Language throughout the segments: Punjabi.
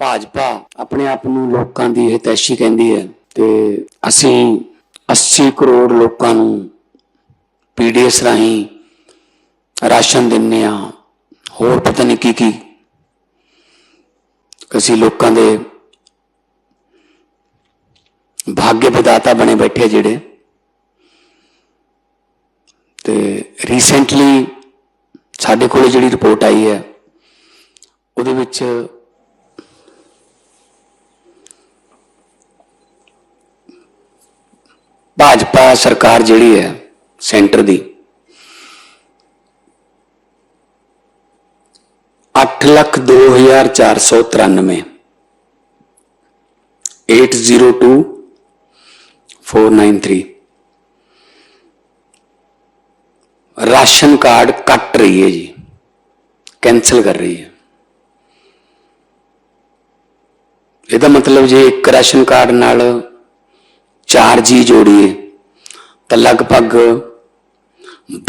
ਭਾਜਪਾ ਆਪਣੇ ਆਪ ਨੂੰ ਲੋਕਾਂ ਦੀ ਹਿਤੈਸ਼ੀ ਕਹਿੰਦੀ ਹੈ ਤੇ ਅਸੀਂ 80 ਕਰੋੜ ਲੋਕਾਂ ਨੂੰ ਪੀਡੀਐਸ ਰਾਹੀਂ ਰਾਸ਼ਨ ਦਿੰਨੇ ਆ ਹੋਰ ਪਤਾ ਨਹੀਂ ਕੀ ਕੀ ਅਸੀਂ ਲੋਕਾਂ ਦੇ ਭਾਗਯ ਵਿਦਾਤਾ ਬਣੇ ਬੈਠੇ ਜਿਹੜੇ। ਤੇ ਰੀਸੈਂਟਲੀ ਸਾਡੇ ਕੋਲ ਜਿਹੜੀ ਰਿਪੋਰਟ ਆਈ ਹੈ, ਉਹਦੇ ਵਿੱਚ ਭਾਜਪਾ ਸਰਕਾਰ ਜਿਹੜੀ ਹੈ, ਸੈਂਟਰ ਦੀ 8 ਲੱਖ 2493 802 493 ਰਾਸ਼ਨ ਕਾਰਡ ਕੱਟ ਰਹੀ ਹੈ ਜੀ ਕੈਨਸਲ ਕਰ ਰਹੀ ਹੈ। ਇਹਦਾ ਮਤਲਬ ਜੇ ਇੱਕ ਰਾਸ਼ਨ ਕਾਰਡ ਨਾਲ ਚਾਰ ਜੀ ਜੋੜੀਏ ਤਾਂ ਲਗਭਗ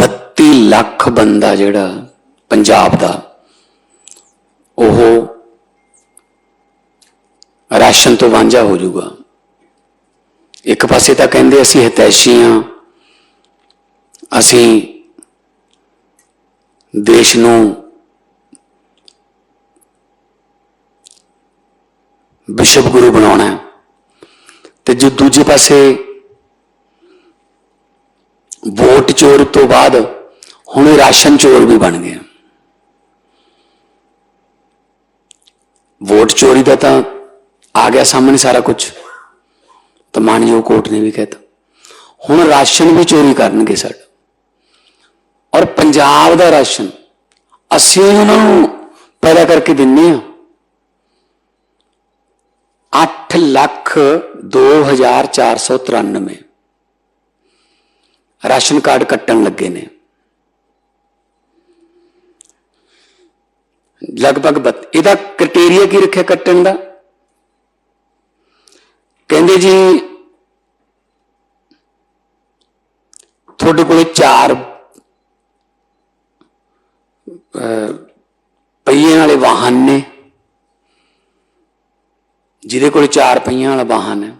32 ਲੱਖ ਬੰਦਾ ਜਿਹੜਾ ਪੰਜਾਬ ਦਾ ਉਹ ਰਾਸ਼ਨ ਤੋਂ ਵਾਂਝਾ ਹੋ ਜਾਊਗਾ। ਇੱਕ ਪਾਸੇ ਤਾਂ ਕਹਿੰਦੇ ਅਸੀਂ ਹਿਤੈਸ਼ੀ ਹਾਂ, ਅਸੀਂ ਦੇਸ਼ ਨੂੰ ਵਿਸ਼ਵ ਗੁਰੂ ਬਣਾਉਣਾ ਹੈ। ਦੂਜੇ ਪਾਸੇ ਵੋਟ ਚੋਰ ਤੋਂ ਬਾਅਦ ਹੁਣ ਇਹ ਰਾਸ਼ਨ ਚੋਰ ਵੀ ਬਣ ਗਏ ਵੋਟ ਚੋਰੀ ਦਾ ਤਾਂ ਆ ਗਿਆ ਸਾਹਮਣੇ ਸਾਰਾ ਕੁਝ ਤਾਂ ਮਾਨਯੋਗ ਕੋਰਟ ਨੇ ਵੀ ਕਹਿਤਾ ਹੁਣ ਰਾਸ਼ਨ ਵੀ ਚੋਰੀ ਕਰਨਗੇ ਸਾਡਾ ਔਰ ਪੰਜਾਬ ਦਾ ਰਾਸ਼ਨ ਅਸੀਂ ਉਹਨਾਂ ਨੂੰ ਪੈਦਾ ਕਰਕੇ ਦਿੰਨੇ ਆ 8 ਲੱਖ 2493 ਰਾਸ਼ਨ ਕਾਰਡ ਕੱਟਣ ਲੱਗੇ ਨੇ। ਲਗਭਗ ਇਹਦਾ ਕ੍ਰਾਈਟੇਰੀਆ ਕੀ ਰੱਖਿਆ ਕੱਟਣ ਦਾ? ਕਹਿੰਦੇ ਜੀ, ਤੁਹਾਡੇ ਕੋਲੇ ਚਾਰ ਪਹੀਆਂ ਵਾਲੇ ਵਾਹਨ ਨੇ। ਜਿਹਦੇ ਕੋਲ ਚਾਰ ਪਹੀਆਂ ਵਾਲਾ ਵਾਹਨ ਹੈ।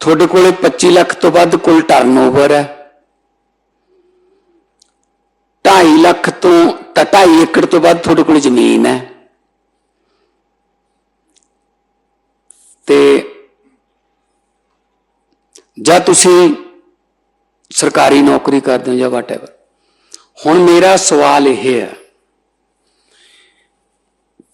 ਤੁਹਾਡੇ ਕੋਲੇ 25 ਲੱਖ ਤੋਂ ਵੱਧ ਕੁੱਲ ਟਰਨਓਵਰ ਹੈ। 2.5 ਲੱਖ ਤੋਂ ਤਾਂ 2.5 ਏਕੜ ਤੋਂ ਵੱਧ ਤੁਹਾਡੇ ਕੋਲ ਜ਼ਮੀਨ ਹੈ। ਤੇ ਜਾਂ ਤੁਸੀਂ ਸਰਕਾਰੀ ਨੌਕਰੀ ਕਰਦੇ ਹੋ ਜਾਂ ਵਾਟਐਵਰ ਹੁਣ ਮੇਰਾ ਸਵਾਲ ਇਹ ਹੈ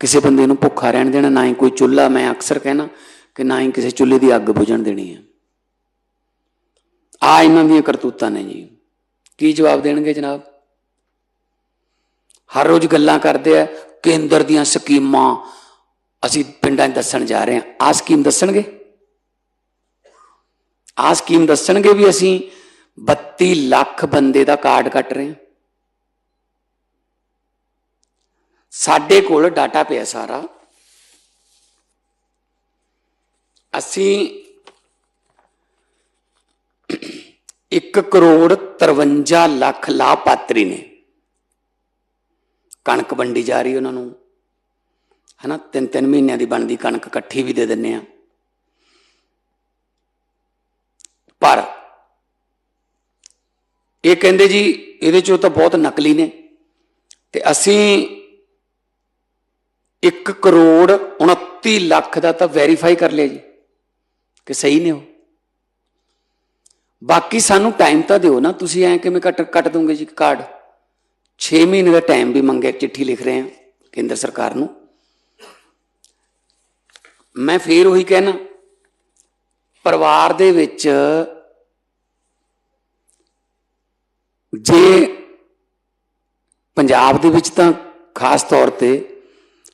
ਕਿਸੇ ਬੰਦੇ ਨੂੰ ਭੁੱਖਾ ਰਹਿਣ ਦੇਣਾ, ਨਾ ਹੀ ਕੋਈ ਚੁੱਲ੍ਹਾ, ਮੈਂ ਅਕਸਰ ਕਹਿਣਾ ਕਿ ਨਾ ਹੀ ਕਿਸੇ ਚੁੱਲ੍ਹੇ ਦੀ ਅੱਗ ਬੁਝਣ ਦੇਣੀ ਹੈ। ਆ ਇਹਨਾਂ ਦੀਆਂ ਕਰਤੂਤਾਂ ਨੇ ਜੀ। ਕੀ ਜਵਾਬ ਦੇਣਗੇ ਜਨਾਬ? ਹਰ ਰੋਜ਼ ਗੱਲਾਂ ਕਰਦੇ ਆ, ਕੇਂਦਰ ਦੀਆਂ ਸਕੀਮਾਂ ਅਸੀਂ ਪਿੰਡਾਂ 'ਚ ਦੱਸਣ ਜਾ ਰਹੇ ਹਾਂ। ਆ ਸਕੀਮ ਦੱਸਣਗੇ? ਆ ਸਕੀਮ ਦੱਸਣਗੇ ਵੀ ਅਸੀਂ 32 ਲੱਖ ਬੰਦੇ ਦਾ ਕਾਰਡ ਕੱਟ ਰਹੇ ਹਾਂ। ਸਾਡੇ ਕੋਲ ਡਾਟਾ ਪਿਆ ਸਾਰਾ। ਅਸੀਂ 1 ਕਰੋੜ 53 ਲੱਖ ਲਾਭਪਾਤਰੀ ਨੇ। ਕਣਕ ਵੰਡੀ ਜਾ ਰਹੀ ਉਹਨਾਂ ਨੂੰ। ਹਨਾ ਤਿੰਨ ਤਿੰਨ ਮਹੀਨਿਆਂ ਦੀ ਬਣਦੀ ਕਣਕ ਇਕੱਠੀ ਵੀ ਦੇ ਦਿੰਨੇ ਆ ਪਰ ਇਹ ਕਹਿੰਦੇ ਜੀ, ਇਹਦੇ ਚੋਂ ਤਾਂ ਬਹੁਤ ਨਕਲੀ ਨੇ। ਤੇ ਅਸੀਂ 1 ਕਰੋੜ 29 ਲੱਖ ਦਾ ਤਾਂ ਵੈਰੀਫਾਈ ਕਰ ਲਿਆ ਜੀ, ਕਿ ਸਹੀ ਨੇ ਉਹ। ਬਾਕੀ ਸਾਨੂੰ ਟਾਈਮ ਤਾਂ ਦਿਓ ਨਾ, ਤੁਸੀਂ ਐਂ ਕਿਵੇਂ ਕੱਟ ਕੱਟ ਦੋਗੇ ਜੀ ਕਾਰਡ 6 ਮਹੀਨੇ ਦਾ ਟਾਈਮ ਵੀ ਮੰਗਿਆ, ਚਿੱਠੀ ਲਿਖ ਰਹੇ ਹਾਂ ਕੇਂਦਰ ਸਰਕਾਰ ਨੂੰ। ਮੈਂ ਫੇਰ ਉਹੀ ਕਹਿਣਾ, ਪਰਿਵਾਰ ਦੇ ਵਿੱਚ ਜੇ ਪੰਜਾਬ ਦੇ ਵਿੱਚ ਤਾਂ ਖਾਸ ਤੌਰ ਤੇ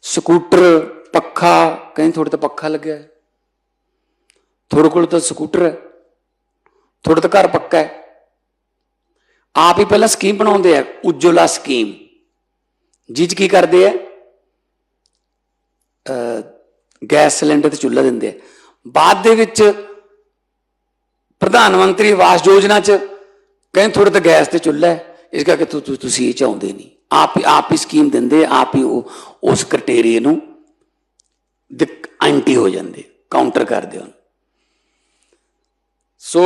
ਸਕੂਟਰ, ਪੱਖਾ, ਕਹਿੰਦੇ ਤੁਹਾਡੇ ਤਾਂ ਪੱਖਾ ਲੱਗਿਆ। ਹੈ ਤੁਹਾਡੇ ਕੋਲ ਤਾਂ ਸਕੂਟਰ ਹੈ। ਤੁਹਾਡਾ ਤਾਂ ਘਰ ਪੱਕਾ ਹੈ। ਆਪ ਹੀ ਪਹਿਲਾਂ ਸਕੀਮ ਬਣਾਉਂਦੇ ਆ, ਉਜਵਲਾ ਸਕੀਮ। ਜਿਹ 'ਚ ਕੀ ਕਰਦੇ ਆ? ਗੈਸ ਸਿਲੰਡਰ ਤੇ ਚੁੱਲ੍ਹਾ ਦਿੰਦੇ ਆ। ਬਾਅਦ ਦੇ ਵਿੱਚ ਪ੍ਰਧਾਨ ਮੰਤਰੀ ਆਵਾਸ ਯੋਜਨਾ 'ਚ ਕਹਿੰਦੇ ਤੁਹਾਡੇ ਤਾਂ ਗੈਸ ਤੇ ਚੁੱਲ੍ਹਾ ਹੈ। ਇਸ ਕਰਕੇ ਤੁਸੀਂ ਇਹ ਚਾਹੁੰਦੇ ਨਹੀਂ। ਆਪ ਹੀ ਆਪ ਹੀ ਸਕੀਮ ਦਿੰਦੇ, ਆਪ ਹੀ ਉਹ ਉਸ ਕ੍ਰਾਈਟੇਰੀਆ ਨੂੰ ਐਂਟੀ ਹੋ ਜਾਂਦੇ ਕਾਊਂਟਰ ਕਰਦੇ ਹਨ। ਸੋ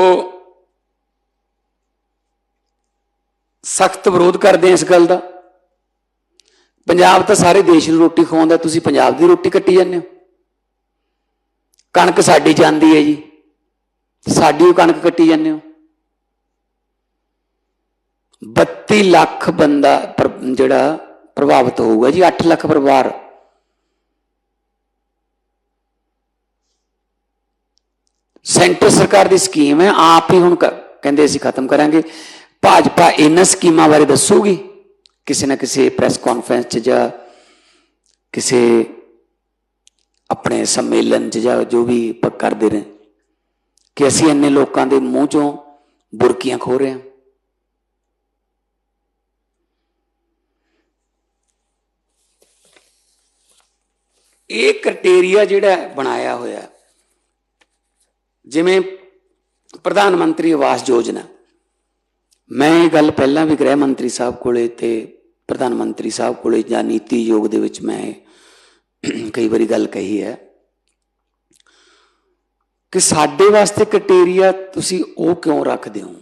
ਸਖਤ ਵਿਰੋਧ ਕਰਦੇ ਆ ਇਸ ਗੱਲ ਦਾ। ਪੰਜਾਬ ਤਾਂ ਸਾਰੇ ਦੇਸ਼ ਨੂੰ ਰੋਟੀ ਖਵਾਉਂਦਾ, ਤੁਸੀਂ ਪੰਜਾਬ ਦੀ ਰੋਟੀ ਕੱਟੀ ਜਾਂਦੇ ਹੋ। ਕਣਕ ਸਾਡੀ ਜਾਂਦੀ ਹੈ ਜੀ। ਸਾਡੀ ਉਹ ਕਣਕ ਕੱਟੀ ਜਾਂਦੇ ਹੋ। 32 ਲੱਖ ਬੰਦਾ ਜਿਹੜਾ ਪ੍ਰਭਾਵਿਤ ਹੋਊਗਾ ਜੀ 8 ਲੱਖ ਪਰਿਵਾਰ। ਸੈਂਟਰ ਸਰਕਾਰ ਦੀ ਸਕੀਮ ਹੈ, ਆਪ ਹੀ ਹੁਣ ਕਹਿੰਦੇ ਅਸੀਂ ਖਤਮ ਕਰਾਂਗੇ। ਭਾਜਪਾ ਇਹਨਾਂ ਸਕੀਮਾਂ ਬਾਰੇ ਦੱਸੂਗੀ? ਕਿਸੇ ਨਾ ਕਿਸੇ ਪ੍ਰੈਸ ਕਾਨਫਰੰਸ 'ਚ ਜਾਂ ਕਿਸੇ ਆਪਣੇ ਸੰਮੇਲਨ 'ਚ ਜਾਂ ਜੋ ਵੀ ਆਪਾਂ ਕਰਦੇ ਨੇ ਕਿ ਅਸੀਂ ਇੰਨੇ ਲੋਕਾਂ ਦੇ ਮੂੰਹ 'ਚੋਂ ਬੁਰਕੀਆਂ ਖੋ ਰਹੇ ਹਾਂ। ਇਹ ਕ੍ਰਾਈਟੇਰੀਆ ਜਿਹੜਾ ਬਣਾਇਆ ਹੋਇਆ। ਜਿਵੇਂ ਪ੍ਰਧਾਨ ਮੰਤਰੀ ਆਵਾਸ ਯੋਜਨਾ। ਮੈਂ ਇਹ ਗੱਲ ਪਹਿਲਾਂ ਵੀ ਗ੍ਰਹਿ ਮੰਤਰੀ ਸਾਹਿਬ ਕੋਲੇ ਤੇ ਪ੍ਰਧਾਨ ਮੰਤਰੀ ਸਾਹਿਬ ਕੋਲੇ ਜਾਂ ਨੀਤੀ ਯੋਗ ਦੇ ਵਿੱਚ ਮੈਂ ਕਈ ਵਾਰੀ ਗੱਲ ਕਹੀ ਹੈ ਕਿ ਸਾਡੇ ਵਾਸਤੇ ਕ੍ਰਾਈਟੇਰੀਆ ਤੁਸੀਂ ਉਹ ਕਿਉਂ ਰੱਖਦੇ ਹੋ?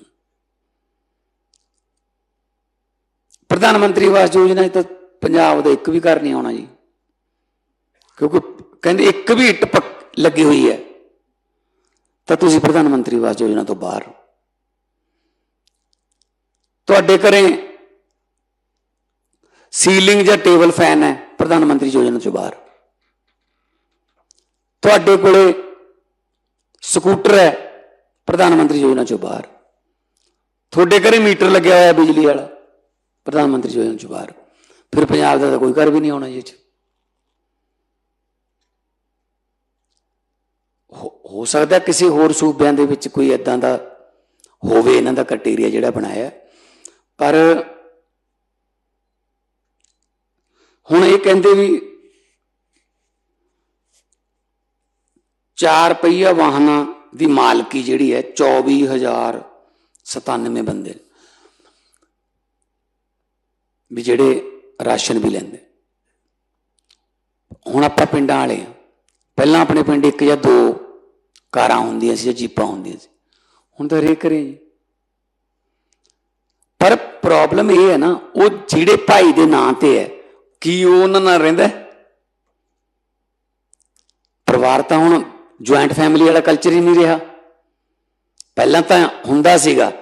ਪ੍ਰਧਾਨ ਮੰਤਰੀ ਆਵਾਸ ਯੋਜਨਾ ਤਾਂ ਪੰਜਾਬ ਦਾ ਇੱਕ ਵੀ ਘਰ ਨਹੀਂ ਆਉਣਾ ਜੀ। ਕਿਉਂਕਿ ਕਹਿੰਦੇ ਇੱਕ ਵੀ ਇੱਟ ਪੱਕ ਲੱਗੀ ਹੋਈ ਹੈ, ਤਾਂ ਤੁਸੀਂ ਪ੍ਰਧਾਨ ਮੰਤਰੀ ਆਵਾਸ ਯੋਜਨਾ ਤੋਂ ਬਾਹਰ ਤੁਹਾਡੇ ਘਰੇ ਸੀਲਿੰਗ ਜਾਂ ਟੇਬਲ ਫੈਨ ਹੈ, ਪ੍ਰਧਾਨ ਮੰਤਰੀ ਯੋਜਨਾ ਤੋਂ ਬਾਹਰ। ਤੁਹਾਡੇ ਕੋਲੇ ਸਕੂਟਰ ਹੈ, ਪ੍ਰਧਾਨ ਮੰਤਰੀ ਯੋਜਨਾ ਤੋਂ ਬਾਹਰ। ਤੁਹਾਡੇ ਘਰੇ ਮੀਟਰ ਲੱਗਿਆ ਹੋਇਆ ਬਿਜਲੀ ਵਾਲਾ, ਪ੍ਰਧਾਨ ਮੰਤਰੀ ਯੋਜਨਾ ਤੋਂ ਬਾਹਰ। ਫਿਰ ਪੰਜਾਬ ਦਾ ਤਾਂ ਕੋਈ ਘਰ ਵੀ ਨਹੀਂ ਆਉਣਾ ਜੀ ਇਹ ਹੋ ਸਕਦਾ ਕਿਸੇ ਹੋਰ ਸੂਬਿਆਂ ਦੇ ਵਿੱਚ ਕੋਈ ਇਦਾਂ ਦਾ ਹੋਵੇ, ਇਹਨਾਂ ਦਾ ਕ੍ਰਾਈਟੇਰੀਆ ਜਿਹੜਾ ਬਣਾਇਆ। ਪਰ ਹੁਣ ਇਹ ਕਹਿੰਦੇ ਵੀ ਚਾਰ ਪਹੀਆ ਵਾਹਨਾਂ ਦੀ ਮਾਲਕੀ ਜਿਹੜੀ ਹੈ 24097 ਬੰਦੇ। ਵੀ ਜਿਹੜੇ ਰਾਸ਼ਨ ਵੀ ਲੈਂਦੇ। ਹੁਣ ਆਪਾਂ ਪਿੰਡਾਂ ਵਾਲੇ ਆ ਪਹਿਲਾਂ ਆਪਣੇ ਪਿੰਡ ਇੱਕ ਜਾਂ ਦੋ ਕਾਰਾਂ ਹੁੰਦੀਆਂ ਸੀ ਜਾਂ ਜੀਪਾਂ ਹੁੰਦੀਆਂ ਸੀ। ਹੁਣ ਤਾਂ ਹਰੇਕ ਕਰੇ ਜੀ। ਪਰ ਪ੍ਰੋਬਲਮ ਇਹ ਹੈ ਨਾ, ਉਹ ਜਿਹੜੇ ਭਾਈ ਦੇ ਨਾਂ ਤੇ ਹੈ, ਕੀ ਉਹ ਉਹਨਾਂ ਨਾਲ ਰਹਿੰਦਾ? ਪਰਿਵਾਰ ਤਾਂ ਹੁਣ ਜੁਆਇੰਟ ਫੈਮਿਲੀ ਵਾਲਾ ਕਲਚਰ ਹੀ ਨਹੀਂ ਰਿਹਾ। ਪਹਿਲਾਂ ਤਾਂ ਹੁੰਦਾ ਸੀਗਾ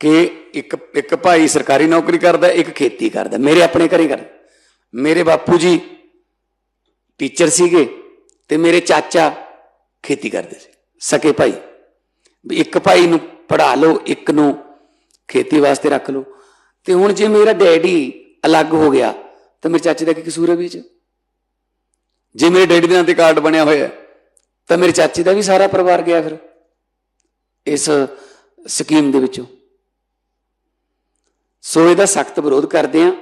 ਕਿ ਇੱਕ ਇੱਕ ਭਾਈ ਸਰਕਾਰੀ ਨੌਕਰੀ ਕਰਦਾ, ਇੱਕ ਖੇਤੀ ਕਰਦਾ। ਮੇਰੇ ਆਪਣੇ ਘਰੇ ਕਰ। ਮੇਰੇ ਬਾਪੂ ਜੀ ਟੀਚਰ ਸੀਗੇ ਤੇ ਮੇਰੇ ਚਾਚਾ ਖੇਤੀ ਕਰਦੇ ਸੀ। ਸਕੇ ਭਾਈ। ਵੀ ਇੱਕ ਭਾਈ ਨੂੰ ਪੜਾ ਲਓ, ਇੱਕ ਨੂੰ ਖੇਤੀ ਵਾਸਤੇ ਰੱਖ ਲਓ। ਤੇ ਹੁਣ ਜੇ ਮੇਰਾ ਡੈਡੀ ਅਲੱਗ ਹੋ ਗਿਆ, ਤਾਂ ਮੇਰੇ ਚਾਚੇ ਦਾ ਕੀ ਕਸੂਰ ਹੈ ਵਿੱਚ ਜੇ ਮੇਰੇ ਡੈਡੀ ਦੇ ਨਾਂ ਤੇ ਕਾਰਡ ਬਣਿਆ ਹੋਇਆ, ਤਾਂ ਮੇਰੇ ਚਾਚੇ ਦਾ ਵੀ ਸਾਰਾ ਪਰਿਵਾਰ ਗਿਆ ਫਿਰ, ਇਸ ਸਕੀਮ ਦੇ ਵਿੱਚੋਂ। ਸੋ ਇਹਦਾ ਸਖਤ ਵਿਰੋਧ ਕਰਦੇ ਆ।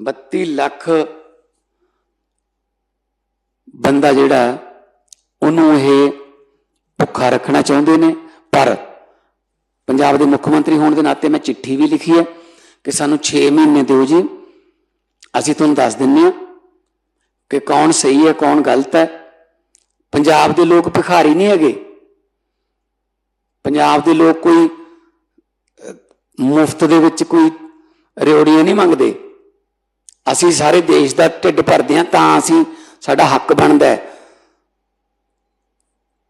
32 ਲੱਖ ਬੰਦਾ ਜਿਹੜਾ, ਉਹਨੂੰ ਇਹ ਭੁੱਖਾ ਰੱਖਣਾ ਚਾਹੁੰਦੇ ਨੇ, ਪਰ ਪੰਜਾਬ ਦੇ ਮੁੱਖ ਮੰਤਰੀ ਹੋਣ ਦੇ ਨਾਤੇ ਮੈਂ ਚਿੱਠੀ ਵੀ ਲਿਖੀ ਹੈ ਕਿ ਸਾਨੂੰ 6 ਮਹੀਨੇ ਦਿਓ ਜੀ। ਅਸੀਂ ਤੁਹਾਨੂੰ ਦੱਸ ਦਿੰਨੇ ਆ ਕਿ ਕੌਣ ਸਹੀ ਹੈ, ਕੌਣ ਗਲਤ ਹੈ। ਪੰਜਾਬ ਦੇ ਲੋਕ ਭਿਖਾਰੀ ਨਹੀਂ ਹੈਗੇ। ਪੰਜਾਬ ਦੇ ਲੋਕ ਕੋਈ ਮੁਫਤ ਦੇ ਵਿੱਚ ਕੋਈ ਰਿਓੜੀਆਂ ਨਹੀਂ ਮੰਗਦੇ। ਅਸੀਂ ਸਾਰੇ ਦੇਸ਼ ਦਾ ਢਿੱਡ ਭਰਦੇ ਹਾਂ ਤਾਂ ਅਸੀਂ ਸਾਡਾ ਹੱਕ ਬਣਦਾ ਹੈ।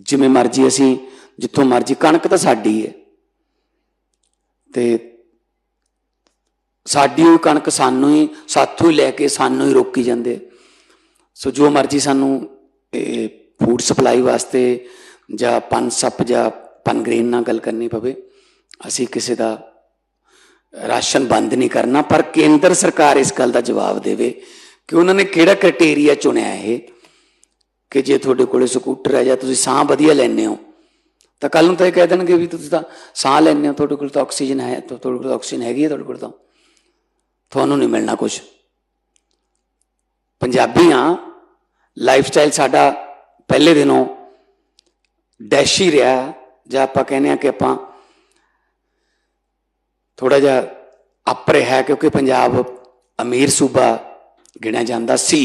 ਜਿਵੇਂ ਮਰਜ਼ੀ ਅਸੀਂ, ਜਿੱਥੋਂ ਮਰਜ਼ੀ, ਕਣਕ ਤਾਂ ਸਾਡੀ ਹੈ ਤੇ ਸਾਡੀ ਉਹ ਕਣਕ ਸਾਨੂੰ ਹੀ, ਸਾਥੋਂ ਹੀ ਲੈ ਕੇ ਸਾਨੂੰ ਹੀ ਰੋਕੀ ਜਾਂਦੇ। ਸੋ ਜੋ ਮਰਜ਼ੀ ਸਾਨੂੰ, ਇਹ ਫੂਡ ਸਪਲਾਈ ਵਾਸਤੇ ਜਾਂ ਪਨ ਸੱਪ ਜਾਂ ਪਨਗ੍ਰੇਨ ਨਾਲ ਗੱਲ ਕਰਨੀ ਪਵੇ, ਅਸੀਂ ਕਿਸੇ ਦਾ ਰਾਸ਼ਨ ਬੰਦ ਨਹੀਂ ਕਰਨਾ, ਪਰ ਕੇਂਦਰ ਸਰਕਾਰ ਇਸ ਗੱਲ ਦਾ ਜਵਾਬ ਦੇਵੇ ਕਿ ਉਹਨਾਂ ਨੇ ਕਿਹੜਾ ਕ੍ਰਾਈਟੇਰੀਆ ਚੁਣਿਆ ਇਹ। ਕਿ ਜੇ ਤੁਹਾਡੇ ਕੋਲੇ ਸਕੂਟਰ ਹੈ ਜਾਂ ਤੁਸੀਂ ਸਾਹ ਵਧੀਆ ਲੈਂਦੇ ਹੋ, ਤਾਂ ਕੱਲ ਨੂੰ ਤਾਂ ਇਹ ਕਹਿ ਦੇਣਗੇ ਵੀ ਤੁਸੀਂ ਤਾਂ ਸਾਹ ਲੈਂਦੇ ਹੋ, ਤੁਹਾਡੇ ਕੋਲ ਤਾਂ ਆਕਸੀਜਨ ਹੈ ਤੁਹਾਡੇ ਕੋਲ ਆਕਸੀਜਨ ਹੈਗੀ ਹੈ ਤੁਹਾਡੇ ਕੋਲ ਤਾਂ। ਤੁਹਾਨੂੰ ਨਹੀਂ ਮਿਲਣਾ ਕੁਝ ਪੰਜਾਬੀਆਂ ਲਾਈਫ ਸਟਾਈਲ ਸਾਡਾ ਪਹਿਲੇ ਦਿਨੋਂ ਡੈਸ਼ੀ ਰਿਹਾ, ਜਾਂ ਆਪਾਂ ਕਹਿੰਦੇ ਆ ਕਿ ਆਪਾਂ ਥੋੜਾ ਜਿਹਾ ਅਪ ਰਿਹਾ, ਕਿਉਂਕਿ ਪੰਜਾਬ ਅਮੀਰ ਸੂਬਾ ਗਿਣਿਆ ਜਾਂਦਾ ਸੀ।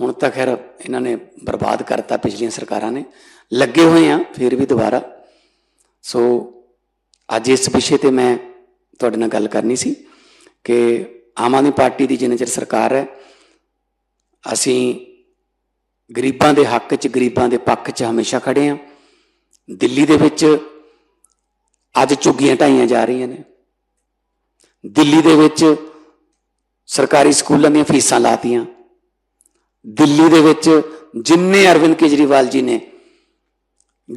ਹੁਣ ਤਾਂ ਖੈਰ ਇਹਨਾਂ ਨੇ ਬਰਬਾਦ ਕਰਤਾ ਪਿਛਲੀਆਂ ਸਰਕਾਰਾਂ ਨੇ। ਲੱਗੇ ਹੋਏ ਆ, ਫਿਰ ਵੀ ਦੁਬਾਰਾ। ਸੋ ਅੱਜ ਇਸ ਵਿਸ਼ੇ ਤੇ ਮੈਂ ਤੁਹਾਡੇ ਨਾਲ ਗੱਲ ਕਰਨੀ ਸੀ ਕਿ ਆਮ ਆਦਮੀ ਪਾਰਟੀ ਦੀ ਜਿੰਨੇ ਚਿਰ ਸਰਕਾਰ ਹੈ, ਅਸੀਂ ਗਰੀਬਾਂ ਦੇ ਹੱਕ 'ਚ, ਗਰੀਬਾਂ ਦੇ ਪੱਖ 'ਚ ਹਮੇਸ਼ਾ ਖੜੇ ਆ। ਦਿੱਲੀ ਦੇ ਵਿੱਚ ਅੱਜ ਝੁੱਗੀਆਂ ਢਾਈਆਂ ਜਾ ਰਹੀਆਂ ਨੇ। ਦਿੱਲੀ ਦੇ ਵਿੱਚ ਸਰਕਾਰੀ ਸਕੂਲਾਂ ਦੀਆਂ ਫੀਸਾਂ ਲਾਤੀਆਂ। ਦਿੱਲੀ ਦੇ ਵਿੱਚ ਜਿੰਨੇ ਅਰਵਿੰਦ ਕੇਜਰੀਵਾਲ ਜੀ ਨੇ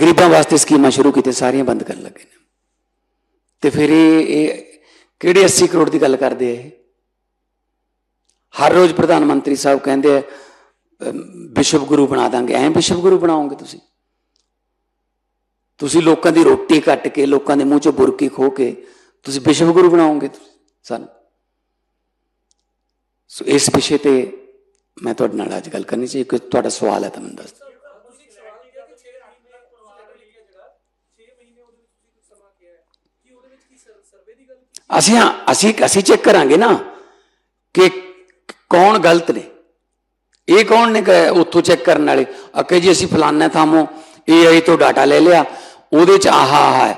ਗਰੀਬਾਂ ਵਾਸਤੇ ਸਕੀਮਾਂ ਸ਼ੁਰੂ ਕੀਤੀਆਂ, ਸਾਰੀਆਂ ਬੰਦ ਕਰਨ ਲੱਗੇ ਨੇ। ਤੇ ਫਿਰ ਇਹ ਕਿਹੜੇ 80 ਕਰੋੜ ਦੀ ਗੱਲ ਕਰਦੇ ਆ ਇਹ? ਹਰ ਰੋਜ਼ ਪ੍ਰਧਾਨ ਮੰਤਰੀ ਸਾਹਿਬ ਕਹਿੰਦੇ ਆ ਵਿਸ਼ਵ ਗੁਰੂ ਬਣਾ ਦਾਂਗੇ। ਐਂ ਵਿਸ਼ਵ ਗੁਰੂ ਬਣਾਓਗੇ ਤੁਸੀਂ? ਤੁਸੀਂ ਲੋਕਾਂ ਦੀ ਰੋਟੀ ਕੱਟ ਕੇ, ਲੋਕਾਂ ਦੇ ਮੂੰਹ 'ਚੋਂ ਬੁਰਕੀ ਖੋ ਕੇ ਤੁਸੀਂ ਵਿਸ਼ਵ ਗੁਰੂ ਬਣਾਓਗੇ ਸਾਨੂੰ। ਸੋ ਇਸ ਵਿਸ਼ੇ ਤੇ ਮੈਂ ਤੁਹਾਡੇ ਨਾਲ ਅੱਜ ਗੱਲ ਕਰਨੀ ਸੀ ਕਿ ਤੁਹਾਡਾ ਸਵਾਲ ਹੈ ਤਾਂ ਮੈਨੂੰ ਦੱਸ ਅਸੀਂ ਹਾਂ, ਅਸੀਂ ਅਸੀਂ ਚੈੱਕ ਕਰਾਂਗੇ ਨਾ ਕਿ ਕੌਣ ਗਲਤ ਨੇ। ਇਹ ਕੌਣ ਨੇ ਉੱਥੋਂ ਚੈੱਕ ਕਰਨ ਵਾਲੇ? ਅਕੇ ਜੀ ਅਸੀਂ ਫਲਾਨਾ ਥਾਮੋਂ ਇਹ ਆਈ ਤੋਂ ਡਾਟਾ ਲੈ ਲਿਆ, ਉਹਦੇ ਚ ਆਹਾ ਆਹਾ ਹੈ।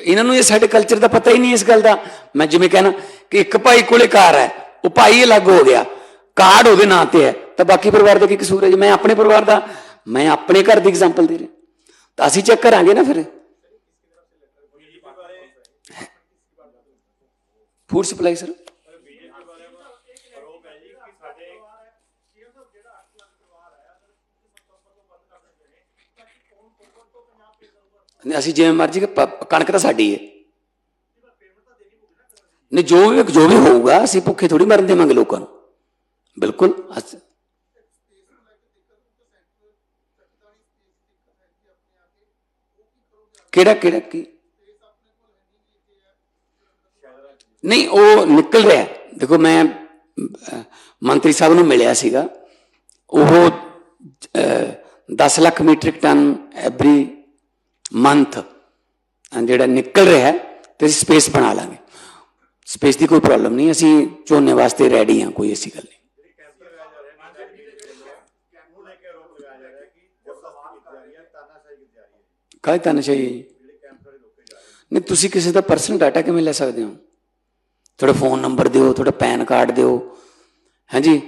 ਇਹਨਾਂ ਨੂੰ ਇਹ ਸਾਡੇ ਕਲਚਰ ਦਾ ਪਤਾ ਹੀ ਨਹੀਂ ਇਸ ਗੱਲ ਦਾ। ਮੈਂ ਜਿਵੇਂ ਕਹਿਣਾ ਕਿ ਇੱਕ ਭਾਈ ਕੋਲੇ ਕਾਰ ਹੈ, ਉਹ ਭਾਈ ਅਲੱਗ ਹੋ ਗਿਆ। ਕਾਰਡ ਉਹਦੇ ਨਾਂ ਤੇ ਹੈ। ਤਾਂ ਬਾਕੀ ਪਰਿਵਾਰ ਦਾ ਕੀ ਕਸੂਰ ਹੈ? ਜੀ ਮੈਂ ਆਪਣੇ ਪਰਿਵਾਰ ਦਾ, ਮੈਂ ਆਪਣੇ ਘਰ ਦੀ ਐਗਜ਼ਾਮਪਲ ਦੇ ਰਿਹਾ। ਤਾਂ ਅਸੀਂ ਚੈੱਕ ਕਰਾਂਗੇ ਨਾ ਫਿਰ। ਫੂਡ ਸਪਲਾਈ ਸਰ ਅਸੀਂ ਜਿਵੇਂ ਮਰਜ਼ੀ ਕਿ ਕਣਕ ਤਾਂ ਸਾਡੀ ਹੈ। ਨਹੀਂ, ਜੋ ਵੀ ਜੋ ਵੀ ਹੋਊਗਾ, ਅਸੀਂ ਭੁੱਖੇ ਥੋੜੀ ਮਰਨ ਦੇਵਾਂਗੇ ਲੋਕਾਂ ਨੂੰ। ਬਿਲਕੁਲ। ਕਿਹੜਾ ਕਿਹੜਾ ਕੀ? ਨਹੀਂ ਉਹ ਨਿਕਲ ਰਿਹਾ। ਦੇਖੋ ਮੈਂ ਮੰਤਰੀ ਸਾਹਿਬ ਨੂੰ ਮਿਲਿਆ ਸੀਗਾ। ਉਹ 10 lakh metric ton every month ਜਿਹੜਾ ਨਿਕਲ ਰਿਹਾ ਤੇ ਅਸੀਂ ਸਪੇਸ ਬਣਾ ਲਾਂਗੇ। ਸਪੇਸ ਦੀ ਕੋਈ ਪ੍ਰੋਬਲਮ ਨਹੀਂ ਅਸੀਂ ਝੋਨੇ ਵਾਸਤੇ ਰੈਡੀ ਹਾਂ ਕੋਈ ਐਸੀ ਗੱਲ ਨਹੀਂ। ਕਾਹਦੀ ਤਾਨਾਸ਼ਾਹੀ ਹੈ ਜੀ ਨਹੀਂ, ਤੁਸੀਂ ਕਿਸੇ ਦਾ ਪਰਸਨਲ ਡਾਟਾ ਕਿਵੇਂ ਲੈ ਸਕਦੇ ਹੋ? ਤੁਹਾਡਾ ਫੋਨ ਨੰਬਰ ਦਿਓ, ਤੁਹਾਡਾ ਪੈਨ ਕਾਰਡ ਦਿਓ। ਹਾਂਜੀ?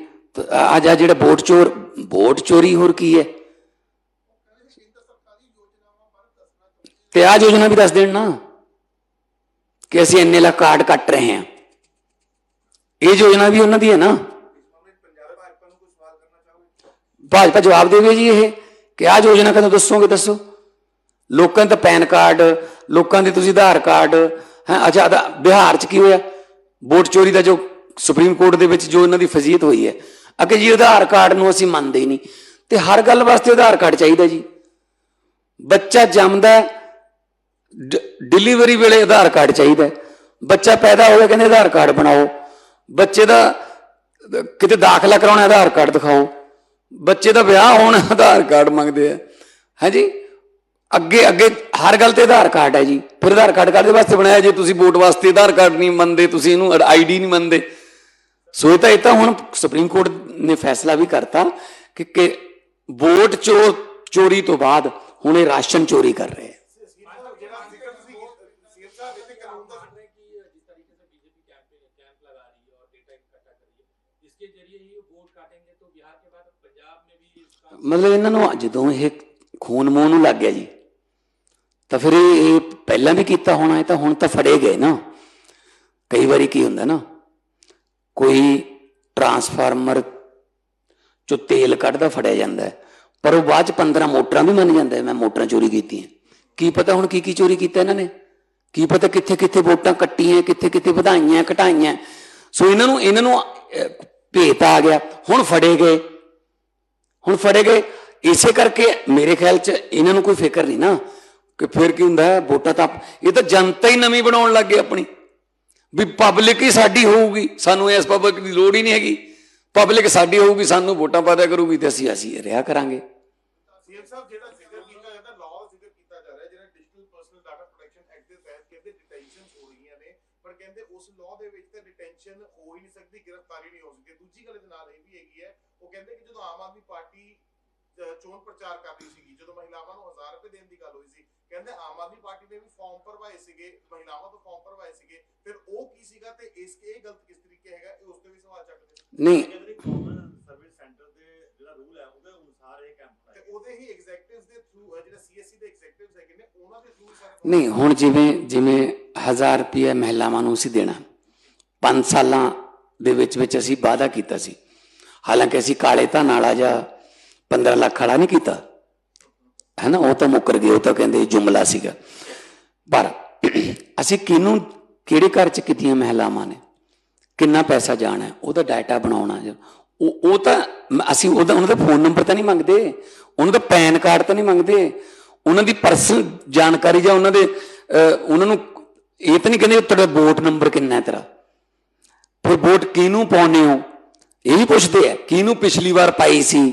ਅੱਜ ਆ ਜਿਹੜਾ ਵੋਟ ਚੋਰ, ਵੋਟ ਚੋਰੀ ਹੋਰ ਕੀ ਹੈ? ਤੇ ਆ ਯੋਜਨਾ ਵੀ ਦੱਸ ਦੇਣ ਨਾ ਕਿ ਅਸੀਂ ਇੰਨੇ ਲੱਖ ਕਾਰਡ ਕੱਟ ਰਹੇ ਹਾਂ। ਇਹ ਯੋਜਨਾ ਵੀ ਉਹਨਾਂ ਦੀ ਹੈ ਨਾ? ਭਾਜਪਾ ਜਵਾਬ ਦੇਵੇ ਜੀ ਇਹ। ਕਿ ਆ ਯੋਜਨਾ ਕਦੋਂ ਦੱਸੋਗੇ, ਦੱਸੋ? ਲੋਕਾਂ ਦਾ ਪੈਨ ਕਾਰਡ, ਲੋਕਾਂ ਦੇ ਤੁਸੀਂ ਆਧਾਰ ਕਾਰਡ, ਹੈ, ਅੱਛਾ ਆਧਾ- ਬਿਹਾਰ ਚ ਕੀ ਹੋਇਆ? ਵੋਟ ਚੋਰੀ ਦਾ ਜੋ ਸੁਪਰੀਮ ਕੋਰਟ ਦੇ ਵਿੱਚ ਜੋ ਇਹਨਾਂ ਦੀ ਫਜ਼ੀਅਤ ਹੋਈ ਹੈ। ਅਕੇ ਜੀ, ਆਧਾਰ ਕਾਰਡ ਨੂੰ ਅਸੀਂ ਮੰਨਦੇ ਹੀ ਨਹੀਂ। ਤੇ ਹਰ ਗੱਲ ਵਾਸਤੇ ਆਧਾਰ ਕਾਰਡ ਚਾਹੀਦਾ ਜੀ। ਬੱਚਾ ਜੰਮਦਾ ਡ- ਡਿਲੀਵਰੀ ਵੇਲੇ ਆਧਾਰ ਕਾਰਡ ਚਾਹੀਦਾ ਬੱਚਾ ਪੈਦਾ ਹੋਇਆ ਕਹਿੰਦੇ ਆਧਾਰ ਕਾਰਡ ਬਣਾਓ। ਬੱਚੇ ਦਾ, ਕਿਤੇ ਦਾਖਲਾ ਕਰਾਉਣਾ ਆਧਾਰ ਕਾਰਡ ਦਿਖਾਓ। ਬੱਚੇ ਦਾ ਵਿਆਹ ਹੋਣ ਆਧਾਰ ਕਾਰਡ ਮੰਗਦੇ ਆ। ਹਾਂਜੀ ਅੱਗੇ ਅੱਗੇ ਹਰ ਗੱਲ ਤੇ ਆਧਾਰ ਕਾਰਡ ਹੈ ਜੀ। ਫਿਰ ਆਧਾਰ ਕਾਰਡ ਕਾਹਦੇ ਵਾਸਤੇ ਬਣਾਇਆ ਜੇ ਤੁਸੀਂ ਵੋਟ ਵਾਸਤੇ ਆਧਾਰ ਕਾਰਡ ਨਹੀਂ ਮੰਨਦੇ, ਤੁਸੀਂ ਇਹਨੂੰ ਆਈਡੀ ਨਹੀਂ ਮੰਨਦੇ। ਸੋ ਇਹ ਤਾਂ ਇਹ ਤਾਂ ਹੁਣ ਸੁਪਰੀਮ ਕੋਰਟ ਨੇ ਫੈਸਲਾ ਵੀ ਕਰਤਾ ਕਿ ਕਿ ਵੋਟ ਚੋਰ ਚੋਰੀ ਤੋਂ ਬਾਅਦ ਹੁਣ ਇਹ ਰਾਸ਼ਨ ਚੋਰੀ ਕਰ ਰਹੇ ਮਤਲਬ ਇਹਨਾਂ ਨੂੰ ਜਦੋਂ ਇਹ ਖੂਨ ਮੋਹ ਨੂੰ ਲੱਗ ਗਿਆ ਜੀ ਤਾਂ ਫਿਰ ਇਹ ਪਹਿਲਾਂ ਵੀ ਕੀਤਾ ਹੋਣਾ ਇਹ ਤਾਂ ਹੁਣ ਤਾਂ ਫੜੇ ਗਏ ਨਾ। ਕਈ ਵਾਰੀ ਕੀ ਹੁੰਦਾ ਨਾ, ਕੋਈ ਟਰਾਂਸਫਾਰਮਰ ਚੋਂ ਤੇਲ ਕੱਢਦਾ, ਫੜਿਆ ਜਾਂਦਾ ਹੈ। ਪਰ ਉਹ ਬਾਅਦ ਚ 15 ਮੋਟਰਾਂ ਵੀ ਮੰਨ ਜਾਂਦਾ ਮੈਂ ਮੋਟਰਾਂ ਚੋਰੀ ਕੀਤੀਆਂ। ਕੀ ਪਤਾ ਹੁਣ ਕੀ ਕੀ ਚੋਰੀ ਕੀਤਾ ਇਹਨਾਂ ਨੇ? ਕੀ ਪਤਾ ਕਿੱਥੇ ਕਿੱਥੇ ਵੋਟਾਂ ਕੱਟੀਆਂ, ਕਿੱਥੇ ਕਿੱਥੇ ਵਧਾਈਆਂ, ਘਟਾਈਆਂ। ਸੋ ਇਹਨਾਂ ਨੂੰ ਇਹਨਾਂ ਨੂੰ ਭੇਤ ਆ ਗਿਆ। ਹੁਣ ਫੜੇ ਗਏ। ਹੁਣ ਫੜੇ ਗਏ। ਇਸੇ ਕਰਕੇ ਮੇਰੇ ਖਿਆਲ 'ਚ ਇਹਨਾਂ ਨੂੰ ਕੋਈ ਫਿਕਰ ਨਹੀਂ ਨਾ। ਕਿ ਫਿਰ ਕੀ ਹੁੰਦਾ ਵੋਟਾਂ ਤਾਂ ਇਹ ਤਾਂ ਜਨਤਾ ਹੀ ਨਵੀਂ ਬਣਾਉਣ ਲੱਗੇ ਆਪਣੀ। ਵੀ ਪਬਲਿਕ ਹੀ ਸਾਡੀ ਹੋਊਗੀ। ਸਾਨੂੰ ਇਸ ਪਬਲਿਕ ਦੀ ਲੋੜ ਹੀ ਨਹੀਂ ਹੈਗੀ। ਪਬਲਿਕ ਸਾਡੀ ਹੋਊਗੀ, ਸਾਨੂੰ ਵੋਟਾਂ ਪਾਦਿਆ ਕਰੂਗੀ ਤੇ ਅਸੀਂ ਅਸੀਂ ਰਿਹਾ ਕਰਾਂਗੇ। ਸੀਐਮ ਸਾਹਿਬ, ਜਿਹੜਾ ਜ਼ਿਕਰ ਕੀਤਾ ਜਾਂਦਾ ਲਾਅ ਜ਼ਿਕਰ ਕੀਤਾ ਜਾ ਰਿਹਾ ਜਿਹੜਾ digital personal data protection act ਦੇ ਤਹਿਤ ਕਹਿੰਦੇ ਡਿਟੈਂਸ਼ਨਸ ਹੋ ਰਹੀਆਂ ਨੇ, ਪਰ ਕਹਿੰਦੇ ਉਸ ਲਾਅ ਦੇ ਵਿੱਚ ਤਾਂ ਡਿਟੈਂਸ਼ਨ ਹੋ ਹੀ ਨਹੀਂ ਸਕਦੀ, ਗ੍ਰਿਫਤਾਰੀ ਨਹੀਂ ਹੋ ਸਕਦੀ। ਦੂਜੀ ਗੱਲ ਇਹਦੇ ਨਾਲ ਇਹ ਵੀ ਹੈਗੀ ਹੈ, ਉਹ ਕਹਿੰਦੇ ਕਿ ਜਦੋਂ ਆਮ ਆਦਮੀ ਪਾਰਟੀ ਚੋਣ ਪ੍ਰਚਾਰ ਕਰ ਰਹੀ ਸੀਗੀ ਜਦੋਂ ਮਹਿਲਾਵਾਂ ਨੂੰ 1000 ਰੁਪਏ ਦੇਣ ਦੀ ਗੱਲ ਹੋਈ ਸੀ ਕਹਿੰਦੇ ਆਮ ਆਦਮੀ ਪਾਰਟੀ ਨੇ ਵੀ ਫਾਰਮ ਭਰਵਾਏ ਸੀਗੇ ਮਹਿਲਾਵਾਂ ਤੋਂ ਫਾਰਮ ਭਰਵਾਏ ਸੀਗੇ ਫਿਰ ਉਹ ਕੀ ਸੀਗਾ ਤੇ ਇਸ ਇਹ ਗਲਤ ਕਿਸ ਤਰੀਕੇ ਹੈਗਾ ਇਹ ਉਸ ਤੇ ਵੀ ਸਵਾਲ ਚੱਕਦੇ ਨਹੀਂ। ਕਹਿੰਦੇ ਕਾਮਨ ਸਰਵਿਸ ਸੈਂਟਰ ਦੇ ਜਿਹੜਾ ਰੂਲ ਹੈ ਉਹਦੇ ਅਨੁਸਾਰ ਇਹ ਕੈਂਪ ਤੇ ਉਹਦੇ ਹੀ ਐਗਜ਼ੈਕਟਿਵਸ ਦੇ ਥਰੂ ਜਿਹੜਾ ਸੀਐਸਸੀ ਦੇ ਐਗਜ਼ੈਕਟਿਵਸ ਹੈਗੇ ਨੇ ਉਹਨਾਂ ਦੇ ਥਰੂ ਸਾਰਾ ਨਹੀਂ ਹੁਣ ਜਿਵੇਂ ਜਿਵੇਂ 1000 ਰੁਪਏ ਮਹਿਲਾਵਾਂ ਨੂੰ ਅਸੀਂ ਦੇਣਾ 5 ਸਾਲਾਂ ਦੇ ਵਿੱਚ ਵਿੱਚ ਅਸੀਂ ਵਾਅਦਾ ਕੀਤਾ ਸੀ। ਹਾਲਾਂਕਿ ਅਸੀਂ ਕਾਲੇ ਧਨ ਵਾਲਾ ਜਾਂ 15 ਲੱਖ ਵਾਲਾ ਨਹੀਂ ਕੀਤਾ। ਹੈ ਨਾ ਉਹ ਤਾਂ ਮੁੱਕਰ ਗਏ, ਉਹ ਤਾਂ ਕਹਿੰਦੇ ਜੁਮਲਾ ਸੀਗਾ। ਪਰ ਅਸੀਂ ਕਿਹਨੂੰ, ਕਿਹੜੇ ਘਰ ਚ ਕੀਤੀਆਂ ਮਹਿਲਾਵਾਂ ਨੇ? ਕਿੰਨਾ ਪੈਸਾ ਜਾਣਾ ਉਹਦਾ ਡਾਟਾ ਬਣਾਉਣਾ ਹੈ। ਉਹ ਉਹ ਤਾਂ ਅਸੀਂ ਉਹਦਾ ਉਹਨਾਂ ਦਾ ਫੋਨ ਨੰਬਰ ਤਾਂ ਨਹੀਂ ਮੰਗਦੇ। ਉਹਨਾਂ ਦਾ ਪੈਨ ਕਾਰਡ ਤਾਂ ਨਹੀਂ ਮੰਗਦੇ। ਉਹਨਾਂ ਦੀ ਪਰਸਨਲ ਜਾਣਕਾਰੀ ਜਾਂ ਉਹਨਾਂ ਦੇ ਉਹਨਾਂ ਨੂੰ ਇਹ ਤਾਂ ਨਹੀਂ ਕਹਿੰਦੇ ਤੁਹਾਡਾ ਵੋਟ ਨੰਬਰ ਕਿੰਨਾ ਹੈ ਤੇਰਾ। ਫਿਰ ਵੋਟ ਕਿਹਨੂੰ ਪਾਉਣੇ ਹੋ? ਇਹ ਵੀ ਪੁੱਛਦੇ ਆ, ਕਿਹਨੂੰ ਪਿਛਲੀ ਵਾਰ ਪਾਈ ਸੀ?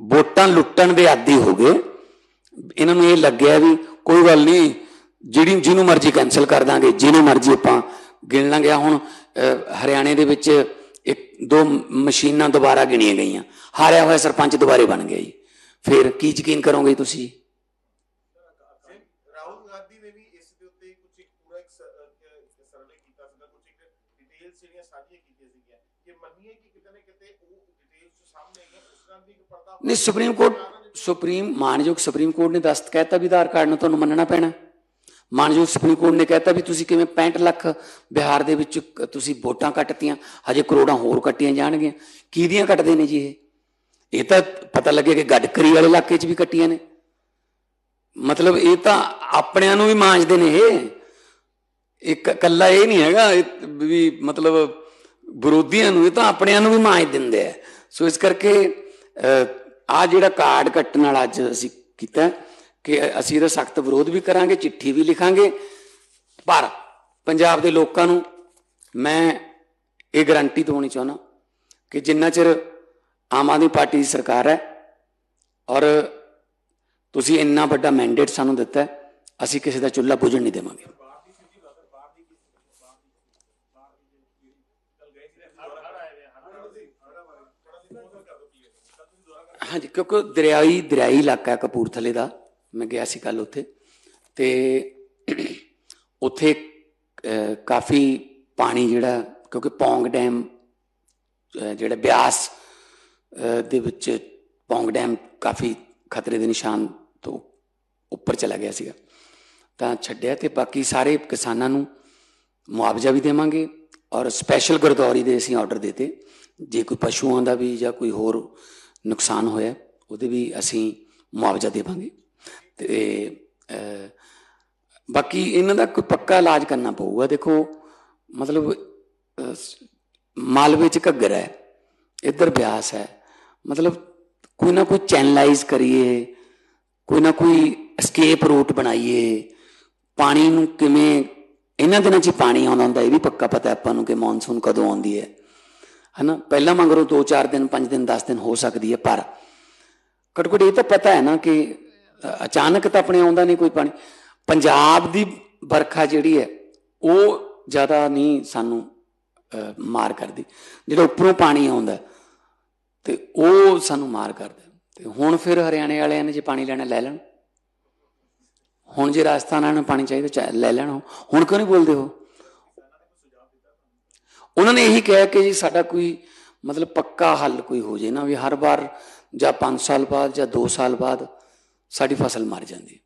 ਵੋਟਾਂ ਲੁੱਟਣ ਦੇ ਆਦੀ ਹੋ ਗਏ। ਇਹਨਾਂ ਨੂੰ ਇਹ ਲੱਗਿਆ ਵੀ ਕੋਈ ਗੱਲ ਨਹੀਂ, ਜਿਹੜੀ ਜਿਹਨੂੰ ਮਰਜ਼ੀ ਕੈਨਸਲ ਕਰ ਦਾਂਗੇ, ਜਿਹਨੂੰ ਮਰਜ਼ੀ ਆਪਾਂ ਗਿਣ ਲਾਂਗੇ। ਹੁਣ ਹਰਿਆਣੇ ਦੇ ਵਿੱਚ ਇੱਕ, ਦੋ ਮਸ਼ੀਨਾਂ ਦੁਬਾਰਾ ਗਿਣੀਆਂ ਗਈਆਂ। ਹਾਰਿਆ ਹੋਇਆ ਸਰਪੰਚ ਦੁਬਾਰੇ ਬਣ ਗਿਆ ਜੀ। ਫਿਰ ਕੀ ਯਕੀਨ ਕਰੋਗੇ ਤੁਸੀਂ ਰਾਹੁਲ ਗਾਂਧੀ ਨੇ ਵੀ ਇਸ ਦੇ ਉੱਤੇ ਕੁਝ ਇੱਕ ਪੂਰਾ ਇੱਕ ਸਰਵੇ ਕੀਤਾ ਸੀਗਾ ਕੁਝ ਇੱਕ ਡਿਟੇਲਸ ਜਿਹੜੀਆਂ ਸਾਂਝੀਆਂ ਕੀਤੀਆਂ ਸੀਗੀਆਂ ਕਿ ਮੰਨੀਏ ਕਿ ਕਿਤੇ ਨਾ ਕਿਤੇ ਉਹ ਡਿਟੇਲਸ ਸਾਹਮਣੇ ਆਈਆਂ ਉਸ ਨਾਲ ਵੀ ਇੱਕ ਪਰਦਾ ਨਹੀਂ ਸੁਪਰੀਮ ਕੋਰਟ ਸੁਪਰੀਮ ਮਾਨਯੋਗ ਸੁਪਰੀਮ ਕੋਰਟ ਨੇ ਦਸਤ ਕਹਿਤਾ ਵੀ ਆਧਾਰ ਕਾਰਡ ਨੂੰ ਤੁਹਾਨੂੰ ਮੰਨਣਾ ਪੈਣਾ। ਮਾਨਯੋਗ ਸੁਪਰੀਮ ਕੋਰਟ ਨੇ ਕਹਿਤਾ ਵੀ ਤੁਸੀਂ ਕਿਵੇਂ 65 ਲੱਖ ਬਿਹਾਰ ਦੇ ਵਿੱਚ ਤੁਸੀਂ ਵੋਟਾਂ ਕੱਟਤੀਆਂ ਹਜੇ ਕਰੋੜਾਂ ਹੋਰ ਕੱਟੀਆਂ ਜਾਣਗੀਆਂ। ਕਿਹਦੀਆਂ ਕੱਟਦੇ ਨੇ ਜੀ ਇਹ? ਇਹ ਤਾਂ ਪਤਾ ਲੱਗੇ ਕਿ ਗੜਕਰੀ ਵਾਲੇ ਇਲਾਕੇ 'ਚ ਵੀ ਕੱਟੀਆਂ ਨੇ। ਮਤਲਬ ਇਹ ਤਾਂ ਆਪਣਿਆਂ ਨੂੰ ਵੀ ਮਾਂਜਦੇ ਨੇ ਇਹ। ਇੱਕ ਕੱਲਾ ਇਹ ਨਹੀਂ ਹੈਗਾ ਵੀ ਮਤਲਬ ਵਿਰੋਧੀਆਂ ਨੂੰ, ਇਹ ਤਾਂ ਆਪਣਿਆਂ ਨੂੰ ਵੀ ਮਾਂਜ ਦਿੰਦੇ ਆ। ਸੋ ਇਸ ਕਰਕੇ ਆ ਜਿਹੜਾ ਕਾਰਡ ਕੱਟਣ ਵਾਲਾ ਅੱਜ ਅਸੀਂ ਕੀਤਾ, ਕਿ ਅਸੀਂ ਇਹਦਾ ਸਖਤ ਵਿਰੋਧ ਵੀ ਕਰਾਂਗੇ, ਚਿੱਠੀ ਵੀ ਲਿਖਾਂਗੇ। ਪਰ ਪੰਜਾਬ ਦੇ ਲੋਕਾਂ ਨੂੰ ਮੈਂ ਇਹ ਗਾਰੰਟੀ ਦਵਾਉਣੀ ਚਾਹੁੰਦਾ ਕਿ ਜਿੰਨਾ ਚਿਰ ਆਮ ਆਦਮੀ ਪਾਰਟੀ ਦੀ ਸਰਕਾਰ ਹੈ ਔਰ ਤੁਸੀਂ ਇੰਨਾ ਵੱਡਾ ਮੈਂਡੇਟ ਸਾਨੂੰ ਦਿੱਤਾ ਅਸੀਂ ਕਿਸੇ ਦਾ ਚੁੱਲ੍ਹਾ ਬੁਝਣ ਨਹੀਂ ਦੇਵਾਂਗੇ। ਹਾਂਜੀ, ਕਿਉਂਕਿ ਦਰਿਆਈ ਦਰਿਆਈ ਇਲਾਕਾ ਹੈ ਕਪੂਰਥਲੇ ਦਾ, ਮੈਂ ਗਿਆ ਸੀ ਕੱਲ ਉੱਥੇ। ਤੇ ਉੱਥੇ ਕਾਫੀ ਪਾਣੀ ਜਿਹੜਾ, ਕਿਉਂਕਿ ਪੌਂਗ ਡੈਮ ਜਿਹੜਾ ਬਿਆਸ ਦੇ ਵਿੱਚ ਪੌਂਗ ਡੈਮ ਕਾਫੀ ਖਤਰੇ ਦੇ ਨਿਸ਼ਾਨ ਤੋਂ ਉੱਪਰ ਚਲਾ ਗਿਆ ਸੀਗਾ। ਤਾਂ ਛੱਡਿਆ ਤੇ ਬਾਕੀ ਸਾਰੇ ਕਿਸਾਨਾਂ ਨੂੰ ਮੁਆਵਜ਼ਾ ਵੀ ਦੇਵਾਂਗੇ ਔਰ ਸਪੈਸ਼ਲ ਗਰਦੌਰੀ ਦੇ ਅਸੀਂ ਆਰਡਰ ਦਿੱਤੇ। ਜੇ ਕੋਈ ਪਸ਼ੂਆਂ ਦਾ ਵੀ ਜਾਂ ਕੋਈ ਹੋਰ ਨੁਕਸਾਨ ਹੋਇਆ ਉਹਦੇ ਵੀ ਅਸੀਂ ਮੁਆਵਜ਼ਾ ਦੇਵਾਂਗੇ। ਤੇ ਬਾਕੀ ਇਹਨਾਂ ਦਾ ਕੋਈ ਪੱਕਾ ਇਲਾਜ ਕਰਨਾ ਪਊਗਾ। ਦੇਖੋ, ਮਤਲਬ ਮਾਲਵੇ ਚ ਘੱਗਰ ਹੈ, ਇੱਧਰ ਬਿਆਸ ਹੈ। ਮਤਲਬ, ਕੋਈ ਨਾ ਕੋਈ ਚੈਨਲਾਈਜ਼ ਕਰੀਏ, ਕੋਈ ਨਾ ਕੋਈ ਐਸਕੇਪ ਰੂਟ ਬਣਾਈਏ। ਪਾਣੀ ਨੂੰ ਕਿਵੇਂ, ਇਹਨਾਂ ਦਿਨਾਂ 'ਚ ਪਾਣੀ ਆਉਂਦਾ ਹੁੰਦਾ, ਇਹ ਵੀ ਪੱਕਾ ਪਤਾ ਆਪਾਂ ਨੂੰ ਕਿ ਮੌਨਸੂਨ ਕਦੋਂ ਆਉਂਦੀ ਹੈ। ਹਨਾ? ਪਹਿਲਾਂ ਮਗਰੋਂ 2-4 ਦਿਨ 5 ਦਿਨ 10 ਦਿਨ ਹੋ ਸਕਦੀ ਹੈ ਪਰ ਘੱਟੋ ਘੱਟ ਇਹ ਤਾਂ ਪਤਾ ਹੈ ਨਾ ਕਿ ਅਚਾਨਕ ਤਾਂ ਆਪਣੇ ਆਉਂਦਾ ਨਹੀਂ ਕੋਈ ਪਾਣੀ। ਪੰਜਾਬ ਦੀ ਵਰਖਾ ਜਿਹੜੀ ਹੈ ਉਹ ਜ਼ਿਆਦਾ ਨਹੀਂ ਸਾਨੂੰ ਮਾਰ ਕਰਦੀ। ਜਿਹੜਾ ਉੱਪਰੋਂ ਪਾਣੀ ਆਉਂਦਾ ਹੈ, ਤੇ ਉਹ ਸਾਨੂੰ ਮਾਰ ਕਰਦਾ। ਤੇ ਹੁਣ ਫਿਰ ਹਰਿਆਣੇ ਵਾਲਿਆਂ ਨੇ ਜੇ ਪਾਣੀ ਲੈਣਾ ਲੈ ਲੈਣ। ਹੁਣ ਜੇ ਰਾਜਸਥਾਨ ਵਾਲਿਆਂ ਨੂੰ ਪਾਣੀ ਚਾਹੀਦਾ ਚਾ- ਲੈ ਲੈਣ ਉਹ। ਹੁਣ ਕਿਉਂ ਨਹੀਂ ਬੋਲਦੇ ਹੋ ਉਹਨਾਂ ਨੇ ਇਹੀ ਕਿਹਾ ਕਿ ਜੀ ਸਾਡਾ ਕੋਈ ਮਤਲਬ ਪੱਕਾ ਹੱਲ ਕੋਈ ਹੋ ਜੇ ਨਾ ਵੀ ਹਰ ਵਾਰ ਜਾਂ 5 ਸਾਲ ਬਾਅਦ ਜਾਂ 2 ਸਾਲ ਬਾਅਦ ਸਾਡੀ ਫਸਲ ਮਰ ਜਾਂਦੀ।